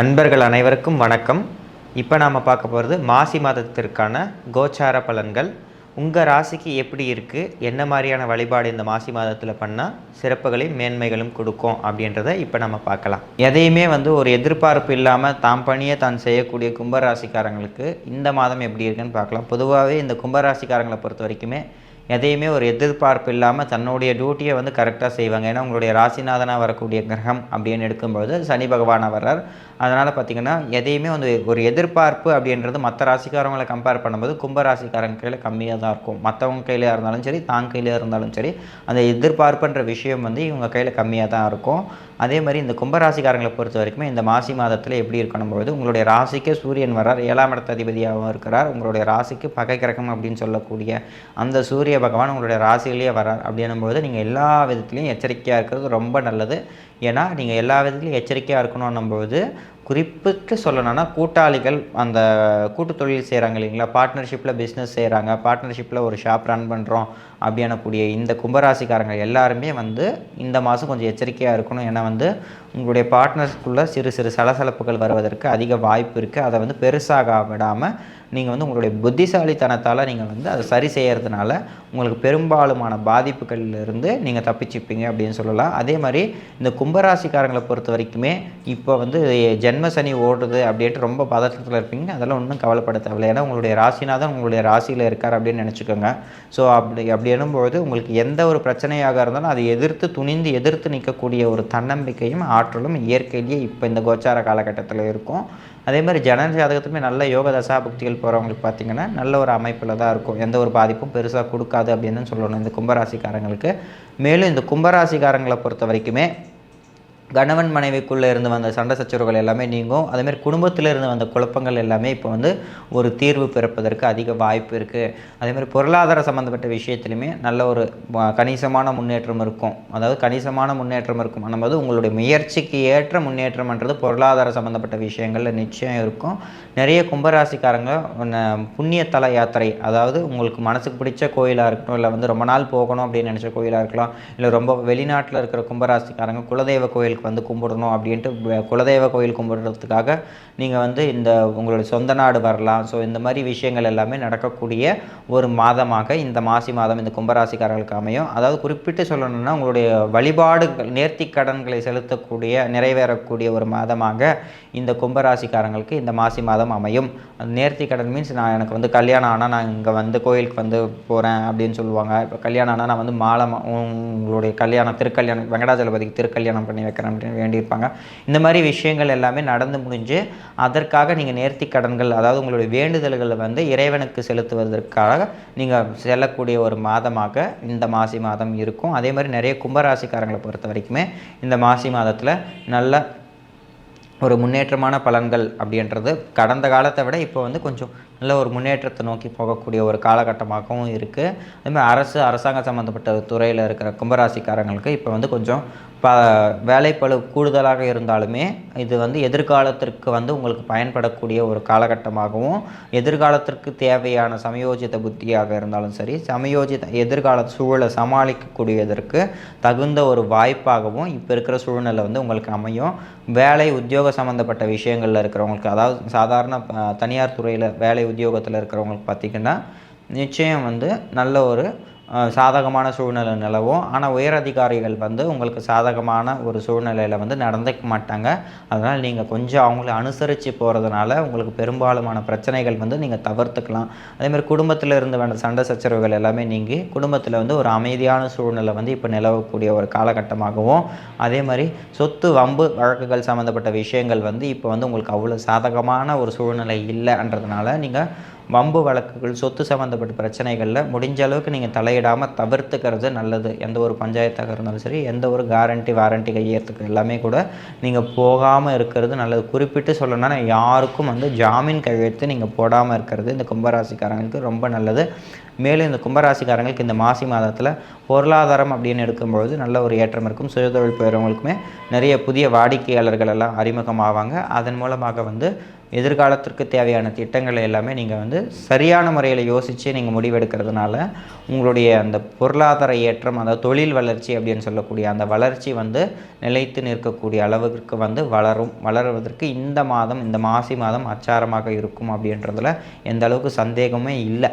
அன்பர்கள் அனைவருக்கும் வணக்கம். இப்போ நாம் பார்க்க போகிறது மாசி மாதத்திற்கான கோச்சார பலன்கள். உங்கள் ராசிக்கு எப்படி இருக்குது என்ன மாதிரியான வழிபாடு இந்த மாசி மாதத்தில் பண்ணால் சிறப்புகளையும் மேன்மைகளும் கொடுக்கும் அப்படின்றத இப்போ நம்ம பார்க்கலாம். எதையுமே வந்து ஒரு எதிர்பார்ப்பு இல்லாமல் தாம் பணியை தான் செய்யக்கூடிய கும்பராசிக்காரங்களுக்கு இந்த மாதம் எப்படி இருக்குன்னு பார்க்கலாம். பொதுவாகவே இந்த கும்பராசிக்காரங்களை பொறுத்த வரைக்குமே எதையுமே ஒரு எதிர்பார்ப்பு இல்லாமல் தன்னுடைய டியூட்டியை வந்து கரெக்டாக செய்வாங்க. ஏன்னா உங்களுடைய ராசிநாதனாக வரக்கூடிய கிரகம் அப்படின்னு எடுக்கும்போது சனி பகவானாக வர்றார். அதனால் பார்த்திங்கன்னா எதையுமே வந்து ஒரு எதிர்பார்ப்பு அப்படின்றது மற்ற ராசிக்காரங்களை கம்பேர் பண்ணும்போது கும்ப ராசிக்காரங்க கையில் கம்மியாக தான் இருக்கும். மற்றவங்க கையிலையாக இருந்தாலும் சரி தான் கையிலையாக இருந்தாலும் சரி அந்த எதிர்பார்ப்புன்ற விஷயம் வந்து இவங்க கையில் கம்மியாக தான் இருக்கும். அதே மாதிரி இந்த கும்பராசிக்காரங்களை பொறுத்த வரைக்குமே இந்த மாசி மாதத்தில் எப்படி இருக்கணும் பொழுது உங்களுடைய ராசிக்கு சூரியன் வர்றார். ஏழாம் இடத்த அதிபதியாகவும் இருக்கிறார். உங்களுடைய ராசிக்கு பகை கிரகம் அப்படின்னு சொல்லக்கூடிய அந்த சூரிய பகவான் உங்களுடைய ராசியிலேயே வரார் அப்படின்னும்போது நீங்கள் எல்லா விதத்துலையும் எச்சரிக்கையாக இருக்கிறது ரொம்ப நல்லது. ஏன்னா நீங்கள் எல்லா விதத்துலையும் எச்சரிக்கையாக இருக்கணும்னும்போது குறிப்பிட்டு சொல்லணும்னா கூட்டாளிகள் அந்த கூட்டு தொழில் செய்கிறாங்க இல்லைங்களா? பார்ட்னர்ஷிப்பில் பிஸ்னஸ் செய்கிறாங்க பார்ட்னர்ஷிப்பில் ஒரு ஷாப் ரன் பண்ணுறோம் அப்படின்னக்கூடிய இந்த கும்பராசிக்காரங்க எல்லாருமே வந்து இந்த மாதம் கொஞ்சம் எச்சரிக்கையாக இருக்கணும். ஏன்னா வந்து உங்களுடைய பார்ட்னர்ஸ்குள்ளே சிறு சிறு சலசலப்புகள் வருவதற்கு அதிக வாய்ப்பு இருக்குது அதை வந்து பெருசாக விடாமல் நீங்கள் வந்து உங்களுடைய புத்திசாலித்தனத்தால் நீங்கள் வந்து அதை சரி செய்கிறதுனால உங்களுக்கு பெரும்பாலுமான பாதிப்புகள்லேருந்து நீங்கள் தப்பிச்சுப்பீங்க அப்படின்னு சொல்லலாம். அதே மாதிரி இந்த கும்பராசிக்காரங்களை பொறுத்த வரைக்குமே இப்போ வந்து ஜென்ம சனி ஓடுது அப்படின்ட்டு ரொம்ப பதற்றத்தில் இருப்பீங்க. அதெல்லாம் ஒன்றும் கவலைப்பட தேவையில்லை ஏன்னா உங்களுடைய ராசிநாதன் உங்களுடைய ராசியில் இருக்கார் அப்படின்னு நினச்சிக்கோங்க. ஸோ அப்படி அப்படி எனும்போது உங்களுக்கு எந்த ஒரு பிரச்சனையாக இருந்தாலும் அதை எதிர்த்து துணிந்து எதிர்த்து நிற்கக்கூடிய ஒரு தன்னம்பிக்கையும் ஆற்றலும் இயற்கையிலேயே இப்போ இந்த கோச்சார காலகட்டத்தில் இருக்கும். அதே மாதிரி ஜனன ஜாதகத்துமே நல்ல யோக தசாபக்திகள் போகிறவங்களுக்கு பார்த்தீங்கன்னா நல்ல ஒரு அமைப்பில் தான் இருக்கும். எந்த ஒரு பாதிப்பும் பெருசாக கொடுக்காது அப்படின்னு சொல்லணும் இந்த கும்பராசிக்காரங்களுக்கு. மேலும் இந்த கும்பராசிக்காரங்களை பொறுத்த வரைக்குமே கணவன் மனைவிக்குள்ளே இருந்து வந்த சண்டை சச்சரவுகள் எல்லாமே நீங்கும். அதேமாதிரி குடும்பத்தில் இருந்து வந்த குழப்பங்கள் எல்லாமே இப்போ வந்து ஒரு தீர்வு பிறப்பதற்கு அதிக வாய்ப்பு இருக்குது அதேமாதிரி பொருளாதார சம்மந்தப்பட்ட விஷயத்துலையுமே நல்ல ஒரு கணிசமான முன்னேற்றம் இருக்கும். அதாவது கணிசமான முன்னேற்றம் இருக்கும். அந்தபோது உங்களுடைய முயற்சிக்கு ஏற்ற முன்னேற்றம்ன்றது பொருளாதார சம்மந்தப்பட்ட விஷயங்களில் நிச்சயம் இருக்கும். நிறைய கும்பராசிக்காரங்க புண்ணிய தல யாத்திரை அதாவது உங்களுக்கு மனசுக்கு பிடிச்ச கோயிலாக இருக்கட்டும் இல்லை வந்து ரொம்ப நாள் போகணும் அப்படின்னு நினச்ச கோயிலாக இருக்கலாம் இல்லை ரொம்ப வெளிநாட்டில் இருக்கிற கும்பராசிக்காரங்க குலதெய்வ கோயில் கோயிலுக்கு வந்து கும்பிடணும் அப்படின்ட்டு குலதெய்வ கோயில் கும்பிடுறதுக்காக நீங்கள் வந்து இந்த உங்களுடைய சொந்த நாடு வரலாம். ஸோ இந்த மாதிரி விஷயங்கள் எல்லாமே நடக்கக்கூடிய ஒரு மாதமாக இந்த மாசி மாதம் இந்த கும்பராசிக்காரர்களுக்கு அமையும். அதாவது குறிப்பிட்டு சொல்லணும்னா உங்களுடைய வழிபாடுகள் நேர்த்தி கடன்களை செலுத்தக்கூடிய நிறைவேறக்கூடிய ஒரு மாதமாக இந்த கும்பராசிக்காரங்களுக்கு இந்த மாசி மாதம் அமையும். அந்த நேர்த்தி கடன் மீன்ஸ் நான் எனக்கு வந்து கல்யாணம் ஆனால் நான் இங்கே வந்து கோயிலுக்கு வந்து போகிறேன் அப்படின்னு சொல்லுவாங்க. இப்போ கல்யாணம் ஆனால் நான் வந்து மாலை உங்களுடைய கல்யாணம் திருக்கல்யாணம் வெங்கடாஜலபதிக்கு திருக்கல்யாணம் பண்ணி வைக்கிறேன். அப்படின்னு வேண்டியிருப்பாங்க. இந்த மாதிரி விஷயங்கள் எல்லாமே நடந்து முடிஞ்சு அதற்காக நீங்கள் நேர்த்தி கடன்கள் அதாவது உங்களுடைய வேண்டுதல்களை வந்து இறைவனுக்கு செலுத்துவதற்காக நீங்கள் செல்லக்கூடிய ஒரு மாதமாக இந்த மாசி மாதம் இருக்கும். அதே மாதிரி நிறைய கும்பராசிக்காரங்களை பொறுத்த வரைக்குமே இந்த மாசி மாதத்தில் நல்ல ஒரு முன்னேற்றமான பலன்கள் அப்படின்றது கடந்த காலத்தை விட இப்போ வந்து கொஞ்சம் நல்ல ஒரு முன்னேற்றத்தை நோக்கி போகக்கூடிய ஒரு காலகட்டமாகவும் இருக்குது அதேமாதிரி அரசு அரசாங்க சம்மந்தப்பட்ட துறையில் இருக்கிற கும்பராசிக்காரங்களுக்கு இப்போ வந்து கொஞ்சம் ப வேலைப்பளு கூடுதலாக இருந்தாலுமே இது வந்து எதிர்காலத்திற்கு வந்து உங்களுக்கு பயன்படக்கூடிய ஒரு காலகட்டமாகவும் எதிர்காலத்திற்கு தேவையான சமயோஜித புத்தியாக இருந்தாலும் சரி சமயோஜித எதிர்கால சூழலை சமாளிக்கக்கூடியதற்கு தகுந்த ஒரு வாய்ப்பாகவும் இப்போ இருக்கிற சூழ்நிலை வந்து உங்களுக்கு அமையும். வேலை உத்தியோக சம்மந்தப்பட்ட விஷயங்களில் இருக்கிறவங்களுக்கு அதாவது சாதாரண தனியார் துறையில் வேலை உத்தியோகத்தில் இருக்கிறவங்களுக்கு பார்த்திங்கன்னா நிச்சயம் வந்து நல்ல ஒரு சாதகமான சூழ்நிலை நிலவும். ஆனால் உயர் அதிகாரிகள் வந்து உங்களுக்கு சாதகமான ஒரு சூழ்நிலையில் வந்து நடந்துக்க மாட்டாங்க. அதனால் நீங்கள் கொஞ்சம் அவங்கள அனுசரித்து போகிறதுனால உங்களுக்கு பெரும்பாலுமான பிரச்சனைகள் வந்து நீங்கள் தவிர்த்துக்கலாம். அதேமாதிரி குடும்பத்தில் இருந்து வேண்ட சண்டை சச்சரவுகள் எல்லாமே நீங்கி குடும்பத்தில் வந்து ஒரு அமைதியான சூழ்நிலை வந்து இப்போ நிலவக்கூடிய ஒரு காலகட்டமாகவும் அதே மாதிரி சொத்து வம்பு வழக்குகள் சம்மந்தப்பட்ட விஷயங்கள் வந்து இப்போ வந்து உங்களுக்கு அவ்வளோ சாதகமான ஒரு சூழ்நிலை இல்லைன்றதுனால நீங்கள் வம்பு வழக்குகள் சொத்து சம்மந்தப்பட்ட பிரச்சனைகளில் முடிஞ்ச அளவுக்கு நீங்கள் தலையிடாமல் தவிர்த்துக்கிறது நல்லது. எந்த ஒரு பஞ்சாயத்தாக இருந்தாலும் சரி எந்த ஒரு கேரண்டி வாரண்டி கையெழுத்துக்கு எல்லாமே கூட நீங்கள் போகாமல் இருக்கிறது நல்லது. குறிப்பிட்டு சொல்லணும்னா யாருக்கும் வந்து ஜாமீன் கையெழுத்து நீங்கள் போடாமல் இருக்கிறது இந்த கும்பராசிக்காரங்களுக்கு ரொம்ப நல்லது. மேலும் இந்த கும்பராசிக்காரங்களுக்கு இந்த மாசி மாதத்தில் பொருளாதாரம் அப்படின்னு எடுக்கும்பொழுது நல்ல ஒரு ஏற்றம் இருக்கும். சுயதொழில் பெறவங்களுக்குமே நிறைய புதிய வாடிக்கையாளர்கள் எல்லாம் அறிமுகமாவாங்க. அதன் மூலமாக வந்து எதிர்காலத்திற்கு தேவையான திட்டங்களை எல்லாமே நீங்கள் வந்து சரியான முறையில் யோசித்து நீங்கள் முடிவெடுக்கிறதுனால உங்களுடைய அந்த பொருளாதார ஏற்றம் அதாவது தொழில் வளர்ச்சி அப்படின்னு சொல்லக்கூடிய அந்த வளர்ச்சி வந்து நிலைத்து நிற்கக்கூடிய அளவுக்கு வந்து வளரும் வளருவதற்கு இந்த மாதம் இந்த மாசி மாதம் அச்சாரமாக இருக்கும் அப்படின்றதுல எந்த அளவுக்கு சந்தேகமே இல்லை.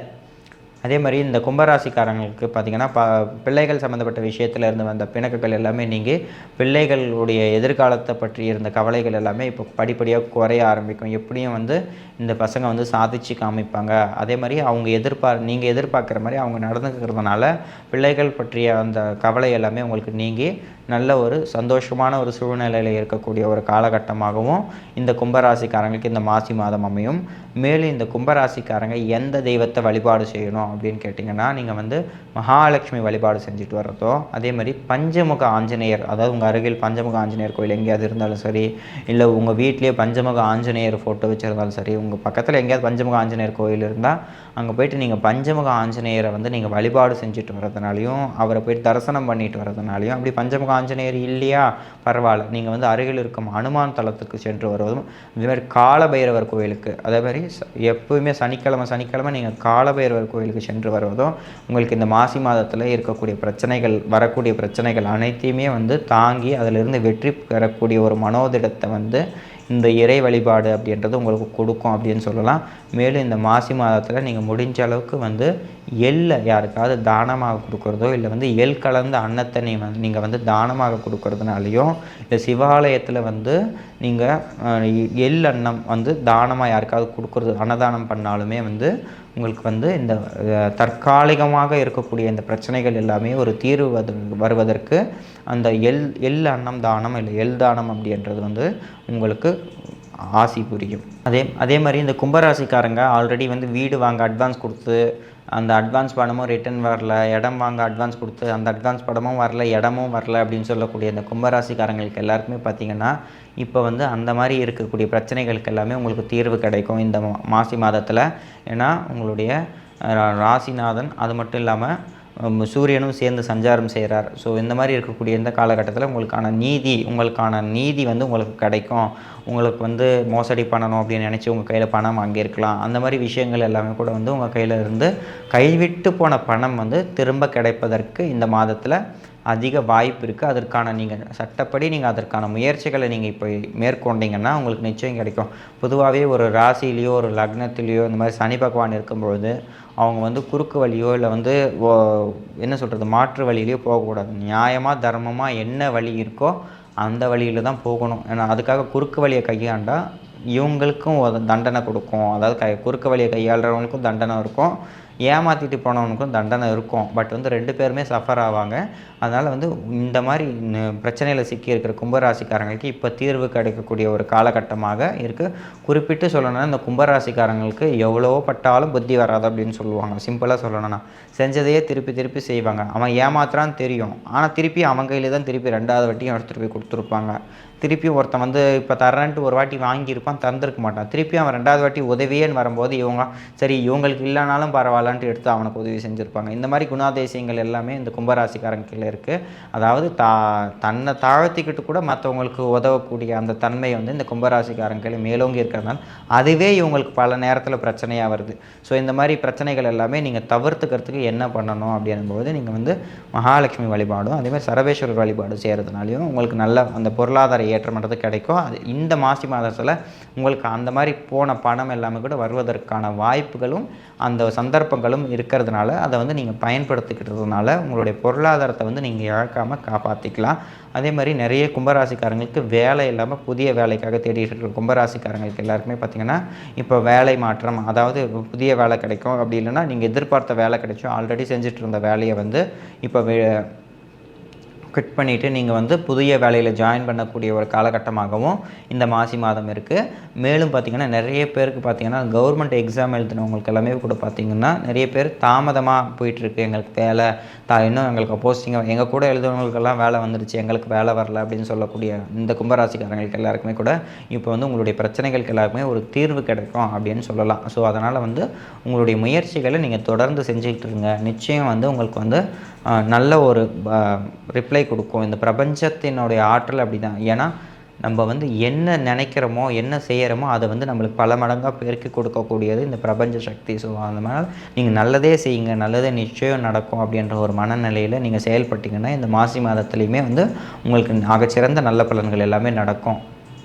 அதே மாதிரி இந்த கும்பராசிக்காரங்களுக்கு பார்த்திங்கன்னா ப பிள்ளைகள் சம்மந்தப்பட்ட விஷயத்தில் இருந்து வந்த பிணக்குகள் எல்லாமே நீங்கள் பிள்ளைகளுடைய எதிர்காலத்தை பற்றி இருந்த கவலைகள் எல்லாமே இப்போ படிப்படியாக குறைய ஆரம்பிக்கும். எப்படியும் வந்து இந்த பசங்க வந்து சாதிச்சு காமிப்பாங்க. அதே மாதிரி அவங்க எதிர்பார் நீங்கள் எதிர்பார்க்குற மாதிரி அவங்க நடந்துக்கிறதுனால பிள்ளைகள் பற்றிய அந்த கவலை எல்லாமே உங்களுக்கு நீங்கி நல்ல ஒரு சந்தோஷமான ஒரு சூழ்நிலையில் இருக்கக்கூடிய ஒரு காலகட்டமாகவும் இந்த கும்பராசிக்காரங்களுக்கு இந்த மாசி மாதம் அமையும். மேலும் இந்த கும்பராசிக்காரங்க எந்த தெய்வத்தை வழிபாடு செய்யணும் அப்படின்னு கேட்டிங்கன்னா நீங்கள் வந்து மகாலட்சுமி வழிபாடு செஞ்சுட்டு வர்றதோ அதே மாதிரி பஞ்சமுக ஆஞ்சநேயர் அதாவது உங்கள் அருகில் பஞ்சமுக ஆஞ்சநேயர் கோயில் எங்கேயாவது இருந்தாலும் சரி இல்லை உங்கள் வீட்லேயே பஞ்சமுக ஆஞ்சநேயர் ஃபோட்டோ வச்சுருந்தாலும் சரி உங்கள் பக்கத்தில் எங்கேயாவது பஞ்சமுக ஆஞ்சநேயர் கோயில் இருந்தால் அங்கே போயிட்டு நீங்கள் பஞ்சமுக ஆஞ்சநேயரை வந்து நீங்கள் வழிபாடு செஞ்சுட்டு வர்றதுனாலையும் அவரை போயிட்டு தரிசனம் பண்ணிட்டு வர்றதுனாலையும் அப்படி பஞ்சமுக ஆஞ்சநேயர் இல்லையா? பரவாயில்ல. நீங்கள் வந்து அருகில் இருக்கும் அனுமான் தளத்துக்கு சென்று வருவதும் இதுமாதிரி காலபைரவர் கோயிலுக்கு அதே மாதிரி எப்பவுமே சனிக்கிழமை சனிக்கிழமை நீங்கள் காலபைரவர் கோயிலுக்கு சென்று வருவதும் உங்களுக்கு இந்த மாசி மாதத்தில் இருக்கக்கூடிய பிரச்சனைகள் வரக்கூடிய பிரச்சனைகள் அனைத்தையுமே வந்து தாங்கி அதிலிருந்து வெற்றி பெறக்கூடிய ஒரு மனோதிடத்தை வந்து இந்த இறை வழிபாடு அப்படின்றது உங்களுக்கு கொடுக்கும் அப்படின்னு சொல்லலாம். மேலும் இந்த மாசி மாதத்தில் நீங்கள் முடிஞ்ச அளவுக்கு வந்து எள்ளை யாருக்காவது தானமாக கொடுக்குறதோ இல்லை வந்து எள் கலந்த அன்னத்தை நீ வந்து நீங்கள் வந்து தானமாக கொடுக்கறதுனாலையும் இல்லை சிவாலயத்தில் வந்து நீங்கள் எள் அன்னம் வந்து தானமாக யாருக்காவது கொடுக்குறது அன்னதானம் பண்ணாலுமே வந்து உங்களுக்கு வந்து இந்த தற்காலிகமாக இருக்கக்கூடிய இந்த பிரச்சனைகள் எல்லாமே ஒரு தீர்வு வருவதற்கு அந்த எள் எள் அன்னம் தானம் இல்லை எள் தானம் அப்படின்றது வந்து உங்களுக்கு ஆசி புரியும். அதே அதே மாதிரி இந்த கும்பராசிக்காரங்க ஆல்ரெடி வந்து வீடு வாங்க அட்வான்ஸ் கொடுத்து அந்த அட்வான்ஸ் பணமும் ரிட்டர்ன் வரல இடம் வாங்க அட்வான்ஸ் கொடுத்து அந்த அட்வான்ஸ் பணமும் வரல இடமும் வரல அப்படின்னு சொல்லக்கூடிய இந்த கும்பராசிக்காரங்களுக்கு எல்லாருக்குமே பார்த்தீங்கன்னா இப்போ வந்து அந்த மாதிரி இருக்கக்கூடிய பிரச்சனைகளுக்கு எல்லாமே உங்களுக்கு தீர்வு கிடைக்கும் இந்த மா- மாசி மாதத்தில். ஏன்னா உங்களுடைய ராசிநாதன் அது மட்டும் இல்லாமல் சூரியனும் சேர்ந்து சஞ்சாரம் செய்கிறார். ஸோ இந்த மாதிரி இருக்கக்கூடிய இந்த காலகட்டத்தில் உங்களுக்கான நீதி உங்களுக்கான நீதி வந்து உங்களுக்கு கிடைக்கும். உங்களுக்கு வந்து மோசடி பண்ணணும் அப்படின்னு நினச்சி உங்கள் கையில் பணம் வாங்கியிருக்கலாம். அந்த மாதிரி விஷயங்கள் எல்லாமே கூட வந்து உங்கள் கையில் இருந்து கைவிட்டு போன பணம் வந்து திரும்ப கிடைப்பதற்கு இந்த மாதத்தில் அதிக வாய்ப்பு இருக்குது அதற்கான நீங்கள் சட்டப்படி நீங்கள் அதற்கான முயற்சிகளை நீங்கள் இப்போ மேற்கொண்டீங்கன்னா உங்களுக்கு நிச்சயம் கிடைக்கும். பொதுவாகவே ஒரு ராசிலேயோ ஒரு லக்னத்திலேயோ இந்த மாதிரி சனி பகவான் இருக்கும்பொழுது அவங்க வந்து குறுக்கு வழியோ இல்லை வந்து ஓ- என்ன சொல்கிறது மாற்று வழியிலையோ போகக்கூடாது. நியாயமாக தர்மமாக என்ன வழி இருக்கோ அந்த வழியில் தான் போகணும். ஏன்னா அதுக்காக குறுக்கு வழியை கையாண்டால் இவங்களுக்கும் ஒரு தண்டனை கொடுக்கும். அதாவது கை குறுக்கு வழியை கையாளுறவங்களுக்கும் தண்டனை இருக்கும். ஏமாற்றிட்டு போனவனுக்கும் தண்டனை இருக்கும். பட் வந்து ரெண்டு பேருமே சஃபர் ஆவாங்க. அதனால் வந்து இந்த மாதிரி பிரச்சனையில் சிக்கி இருக்கிற கும்பராசிக்காரங்களுக்கு இப்போ தீர்வு கிடைக்கக்கூடிய ஒரு காலகட்டமாக இருக்குது குறிப்பிட்டு சொல்லணும்னா இந்த கும்பராசிக்காரங்களுக்கு எவ்வளவோ பட்டாலும் புத்தி வராது அப்படின்னு சொல்லுவாங்க. சிம்பிளாக சொல்லணும்னா செஞ்சதையே திருப்பி திருப்பி செய்வாங்க. அவன் ஏமாத்துறான்னு தெரியும். ஆனால் திருப்பி அவன் கையில் தான் திருப்பி ரெண்டாவது வட்டியும் எடுத்துகிட்டு போய் கொடுத்துருப்பாங்க. திருப்பி ஒருத்தன் வந்து இப்போ தரேன்ட்டு ஒரு வாட்டி வாங்கியிருப்பான் தந்திருக்க மாட்டான். திருப்பி அவன் ரெண்டாவது வாட்டி உதவியேன்னு வரும்போது இவங்க சரி இவங்களுக்கு இல்லைனாலும் பரவாயில்ல பரவாயில்லன்ட்டு எடுத்து அவனுக்கு உதவி செஞ்சுருப்பாங்க. இந்த மாதிரி குணாதிசயங்கள் எல்லாமே இந்த கும்பராசிக்காரங்க இருக்குது அதாவது தா தன்னை தாழ்த்திக்கிட்டு கூட மற்றவங்களுக்கு உதவக்கூடிய அந்த தன்மை வந்து இந்த கும்பராசிக்காரங்க மேலோங்கி இருக்கிறதுனால அதுவே இவங்களுக்கு பல நேரத்தில் பிரச்சனையாக வருது. ஸோ இந்த மாதிரி பிரச்சனைகள் எல்லாமே நீங்கள் தவிர்த்துக்கிறதுக்கு என்ன பண்ணணும் அப்படின்னும்போது நீங்கள் வந்து மகாலட்சுமி வழிபாடும் அதேமாதிரி சரவேஸ்வரர் சரபேஸ்வரர் வழிபாடு செய்கிறதுனாலையும் உங்களுக்கு நல்ல அந்த பொருளாதார ஏற்றம்ன்றது கிடைக்கும். அது இந்த மாசி மாதத்தில் உங்களுக்கு அந்த மாதிரி போன பணம் எல்லாமே கூட வருவதற்கான வாய்ப்புகளும் அந்த சந்தர்ப்பங்களும் இருக்கிறதுனால அதை வந்து நீங்கள் பயன்படுத்திக்கிட்டதுனால உங்களுடைய பொருளாதாரத்தை வந்து நீங்கள் இழக்காமல் காப்பாற்றிக்கலாம் அதே மாதிரி நிறைய கும்பராசிக்காரங்களுக்கு வேலை இல்லாமல் புதிய வேலைக்காக தேடிட்டு இருக்கிற கும்பராசிக்காரங்களுக்கு எல்லாருக்குமே பார்த்தீங்கன்னா இப்போ வேலை மாற்றம் அதாவது புதிய வேலை கிடைக்கும் அப்படி இல்லைன்னா நீங்கள் எதிர்பார்த்த வேலை கிடைச்சோ ஆல்ரெடி செஞ்சுட்டு இருந்த வேலையை வந்து இப்போ வே- குவிட் பண்ணிவிட்டு நீங்கள் வந்து புதிய வேலையில் ஜாயின் பண்ணக்கூடிய ஒரு காலகட்டமாகவும் இந்த மாசி மாதம் இருக்குது மேலும் பார்த்திங்கன்னா நிறைய பேருக்கு பார்த்திங்கன்னா கவர்மெண்ட் எக்ஸாம் எழுதினவங்களுக்கு எல்லாமே கூட பார்த்திங்கன்னா நிறைய பேர் தாமதமாக போயிட்டுருக்கு. எங்களுக்கு வேலை தா இன்னும் எங்களுக்கு போஸ்டிங்காக எங்கள் கூட எழுதுனவங்களுக்கெல்லாம் வேலை வந்துருச்சு. எங்களுக்கு வேலை வரல அப்படின்னு சொல்லக்கூடிய இந்த கும்பராசிக்காரங்களுக்கு எல்லாருக்குமே கூட இப்போ வந்து உங்களுடைய பிரச்சனைகளுக்கு எல்லாருக்குமே ஒரு தீர்வு கிடைக்கும் அப்படின்னு சொல்லலாம். ஸோ அதனால் வந்து உங்களுடைய முயற்சிகளை நீங்கள் தொடர்ந்து செஞ்சுக்கிட்டு இருங்க. நிச்சயம் வந்து உங்களுக்கு வந்து நல்ல ஒரு ரிப்ளை கொடுக்கும். இந்த பிரபஞ்சத்தினுடைய ஆற்றல் அப்படி தான் ஏன்னா நம்ம வந்து என்ன நினைக்கிறோமோ என்ன செய்கிறோமோ அதை வந்து நம்மளுக்கு பல மடங்காக பெருக்கி கொடுக்கக்கூடியது இந்த பிரபஞ்ச சக்தி. ஸோ அதனால் நீங்கள் நல்லதே செய்யுங்க நல்லதே நிச்சயம் நடக்கும் அப்படின்ற ஒரு மனநிலையில் நீங்கள் செயல்பட்டீங்கன்னா இந்த மாசி மாதத்துலேயுமே வந்து உங்களுக்கு ஆகச்சிறந்த நல்ல பலன்கள் எல்லாமே நடக்கும்.